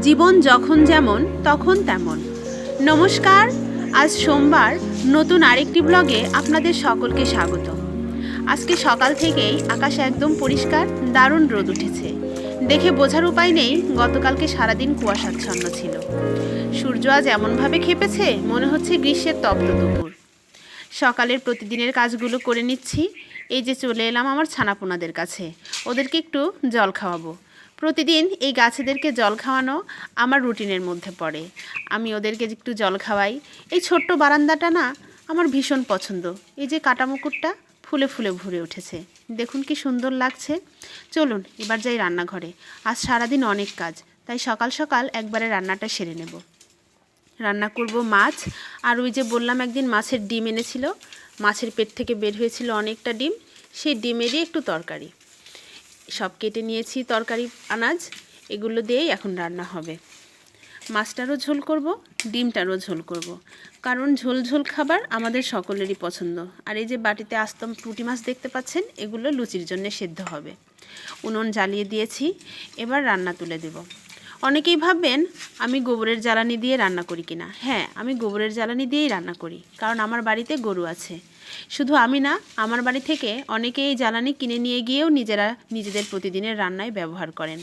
জীবন যখন যেমন, তখন তেমন। নমস্কার, আজ সোমবার নতুন আরেকটি ব্লগে আপনাদের সকলকে স্বাগত। আজকে সকাল থেকেই আকাশ একদম পরিষ্কার, দারুণ রোদ উঠেছে। দেখে বোঝার উপায় নেই, গতকালকে সারাদিন কুয়াশাচ্ছন্ন ছিল। সূর্য আজ এমনভাবে খেপেছে, মনে হচ্ছে গ্রীষ্মের তপ্ত দুপুর। সকালের প্রতিদিনের কাজগুলো করে নিচ্ছি। এই যে চলে এলাম আমার ছানাপোনাদের কাছে। ওদেরকে একটু জল খাওয়াবো। প্রতিদিন এই গাছেদেরকে জল খাওয়ানো আমার রুটিনের মধ্যে পড়ে। আমি ওদেরকে একটু জল খাওয়াই। এই ছোট্ট বারান্দাটা না আমার ভীষণ পছন্দ। এই যে কাটা মুকুটটা ফুলে ফুলে ভরে উঠেছে। দেখুন কি সুন্দর লাগছে। চলুন এবার যাই রান্নাঘরে। আজ সারাদিন অনেক কাজ, তাই সকাল সকাল একবারে রান্নাটা সেরে নেব। রান্না করব মাছ। আর ওই যে বললাম একদিন মাছের ডিম এনেছিল। মাছের পেট থেকে বের হয়েছিল অনেকটা ডিম। সেই ডিমেরই একটু তরকারি। সব কেটে নিয়েছি তরকারি, আনাজ। এগুলো দিয়েই এখন রান্না হবে। মাছটারও ঝোল করব, ডিমটারও ঝোল করব। কারণ ঝোল ঝোল খাবার আমাদের সকলেরই পছন্দ। আর এই যে বাটিতে আস্তম পুটি মাছ দেখতে পাচ্ছেন, এগুলো লুচির জন্য সেদ্ধ হবে। উনুন জ্বালিয়ে দিয়েছি, এবার রান্না তুলে দেব। অনেকেই ভাববেন, আমি গোবরের জ্বালানি দিয়ে রান্না করি কিনা। হ্যাঁ আমি গোবরের জ্বালানি দিয়েই রান্না করি, কারণ আমার বাড়িতে গরু আছে। শুধু আমি না, আমার বাড়ি থেকে অনেকে এই জ্বালানি কিনে নিয়ে গিয়েও নিজেরা নিজেদের প্রতিদিনের রান্নায় ব্যবহার করেন।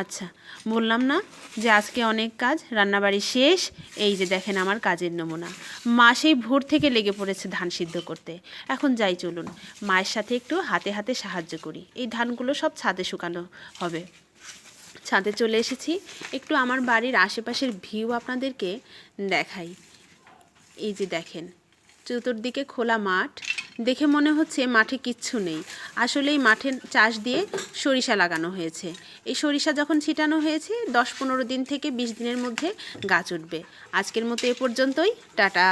আচ্ছা বললাম না যে আজকে অনেক কাজ, রান্নাবাড়ি শেষ, এই যে দেখেন আমার কাজের নমুনা। মা সেই ভোর থেকে লেগে পড়েছে ধান সিদ্ধ করতে। এখন যাই চলুন, মায়ের সাথে একটু হাতে হাতে সাহায্য করি। এই ধানগুলো সব ছাদে শুকানো হবে। ছাদে চলে এসেছি। একটু আমার বাড়ির আশেপাশের ভিউ আপনাদেরকে দেখাই। এই যে দেখেন, চতুর্দিকে খোলা মাঠ। দেখে মনে হচ্ছে মাঠে কিচ্ছু নেই। আসলে এই মাঠে চাষ দিয়ে সরিষা লাগানো হয়েছে। এই সরিষা যখন ছিটানো হয়েছে, দশ পনেরো দিন থেকে বিশ দিনের মধ্যে গাছ উঠবে। আজকের মতো এ পর্যন্তই। টাটা।